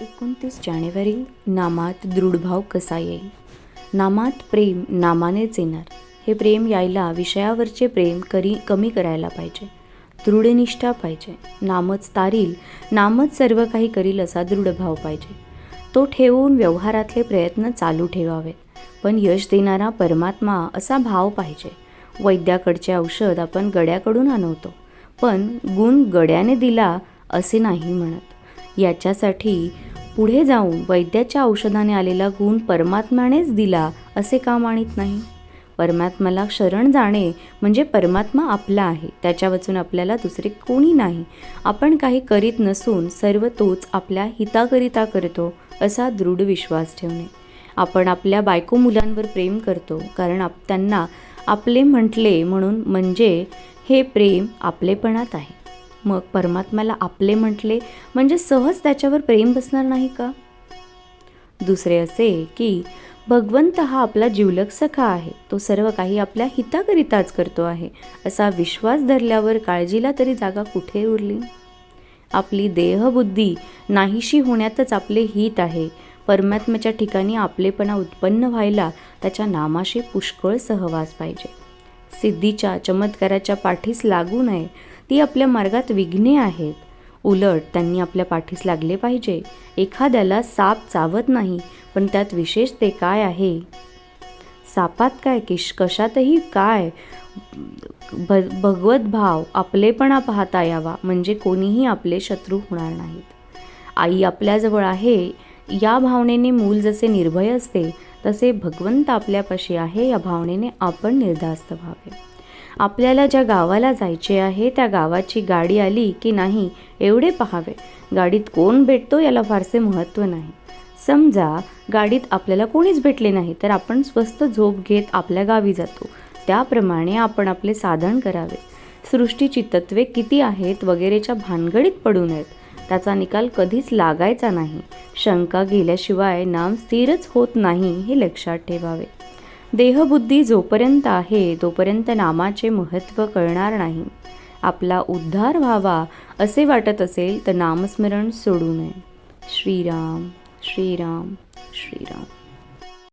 एकोणतीस जानेवारी नामात दृढभाव कसा येईल? नामात प्रेम नामानेच येणार. हे प्रेम यायला विषयावरचे प्रेम करी कमी करायला पाहिजे. दृढनिष्ठा पाहिजे. नामच तारील नामच सर्व काही करील असा दृढभाव पाहिजे. तो ठेवून व्यवहारातले प्रयत्न चालू ठेवावेत पण यश देणारा परमात्मा असा भाव पाहिजे. वैद्याकडचे औषध आपण गड्याकडून आणवतो. पण गुण गड्याने दिला असे नाही म्हणत. याच्यासाठी पुढे जाऊन वैद्याच्या औषधाने आलेला गुण परमात्म्यानेच दिला असे का मानित नाही? परमात्म्याला शरण जाणे म्हणजे परमात्मा आपला आहे त्याच्या वाचून आपल्याला दुसरे कोणी नाही. आपण काही करीत नसून सर्व तोच आपल्या हिताकरिता करतो असा दृढ विश्वास ठेवणे. आपण आपल्या बायको मुलांवर प्रेम करतो कारण आप त्यांना आपले म्हटले म्हणून म्हणजे हे प्रेम आपलेपणात आहे. मग परमात्म्याला आपले म्हटले म्हणजे सहज त्याच्यावर प्रेम बसणार नाही का? दुसरे असे की भगवंत हा आपला जीवलक सखा आहे. तो सर्व काही आपल्या हिताकरिताच करतो आहे. असा विश्वास धरल्यावर काळजीला तरी जागा कुठे उरली? आपली देहबुद्धी नाहीशी होण्यातच आपले हित आहे. परमात्म्याच्या ठिकाणी आपलेपणा उत्पन्न व्हायला त्याच्या नामाशी पुष्कळ सहवास पाहिजे. सिद्धीच्या चमत्काराच्या पाठीस लागू नये. ती आपल्या मार्गात विघ्ने आहेत. उलट त्यांनी आपल्या पाठीस लागले पाहिजे. एखाद्याला साप चावत नाही पण त्यात विशेष ते काय आहे? सापात काय? किश कशातही काय? भ भगवत भाव आपलेपणा पाहता यावा म्हणजे कोणीही आपले शत्रू होणार नाहीत. आई आपल्याजवळ आहे. या भावनेने मूल जसे निर्भय असते तसे भगवंत आपल्यापाशी आहे या भावनेने आपण निर्धास्त व्हावे. आपल्याला ज्या गावाला जायचे आहे त्या गावाची गाडी आली की नाही एवढे पहावे. गाडीत कोण भेटतो याला फारसे महत्त्व नाही. समजा गाडीत आपल्याला कोणीच भेटले नाही तर आपण स्वस्त झोप घेत आपल्या गावी जातो. त्याप्रमाणे आपण आपले साधन करावे. सृष्टीची तत्वे किती आहेत वगैरेच्या भानगडीत पडू नयेत. त्याचा निकाल कधीच लागायचा नाही. शंका गेल्याशिवाय नाम स्थिरच होत नाही हे लक्षात ठेवावे. देहबुद्धी जोपर्यंत आहे तोपर्यंत नामाचे महत्त्व कळणार नाही. आपला उद्धार व्हावा असे वाटत असेल तर नामस्मरण सोडू नये. श्रीराम श्रीराम श्रीराम.